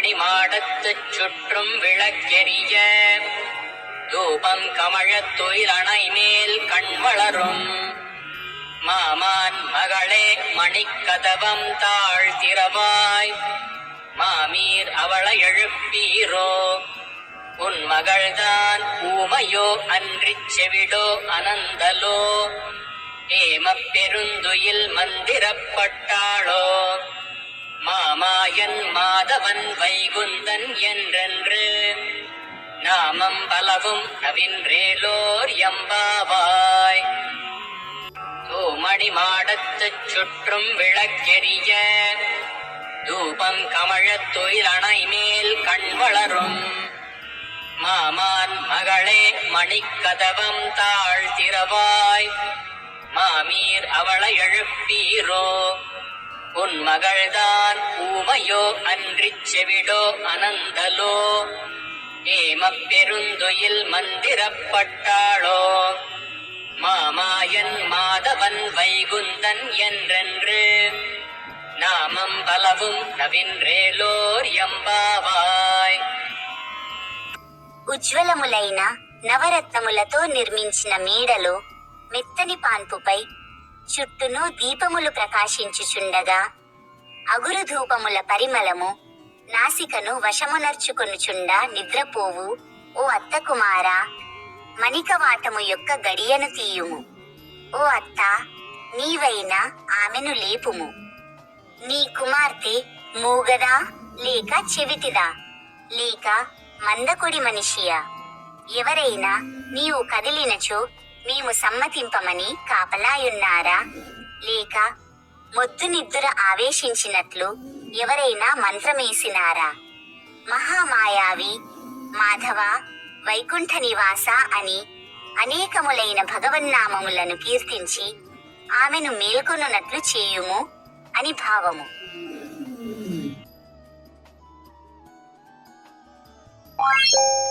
தூமணி மாடத்துச் சுற்றும் விளக்கெரிய தூபம் கமழத் துயிலணை மேல் கண் வளரும். மாமான் மகளே மணிக்கதவம் தாழ் திறவாய் மாமீர் அவளை எழுப்பீரோ? உன் மகள்தான் ஊமையோ அன்றிச் செவிடோ அனந்தலோ? ஏமப் பெருந்துயில் மந்திரப்பட்டாளோ? மாமாயன் மாதவன் வைகுந்தன் என்றென்று. நாமம் பலவும் நவின்றேலோர் எம்பாவாய். தூமணி மாடத்துச் சுற்றும் விளக்கெரிய. தூபம் கமழத் துயிலணை மேல் கண் வளரும். மாமான் மகளே மணிக்கதவம் தாழ் திறவாய். மாமீர் அவளை எழுப்பீரோ? உன் மகள்தான் ஊமையோ அன்றிச் செவிடோ அனந்தலோ ஏமப் பெருந்துயில் மந்திரப்பட்டாளோ மாமாயன் மாதவன் வைகுந்தன் என்றென்று நாமம் பலவும் நவின்றேலோர் எம்பாவாய் ఉజ్వలములైన నవరత్నములతో నిర్మించిన మేడలో మెత్తని పాన్పుపై చుట్టూను దీపములు ప్రకాశించుచుండగా అగురు ధూపముల పరిమళము నాసికను వశమునర్చుకొనుచుండ నిద్రపోవు ఓ అత్త కుమారా మణికవాటము యొక్క గడియను తీయుము. ఓ అత్త నీవైనా ఆమెను లేపుము. నీ కుమార్తె మూగదా లేక చెవిటిదా? లేక మందకొడి మనిషియా? ఎవరైనా నీవు కదిలినచో మేము సమ్మతింపమని కాపలాయున్నారా? లేక మొద్దు నిద్దుర ఆవేశించినట్లు ఎవరైనా మంత్రమేసినారా మహామాయావి మాధవ వైకుంఠ నివాస అని అనేకములైన భగవన్నామములను కీర్తించి ఆమెను మేల్కొనున్నట్లు చేయుము అని భావము Thank you.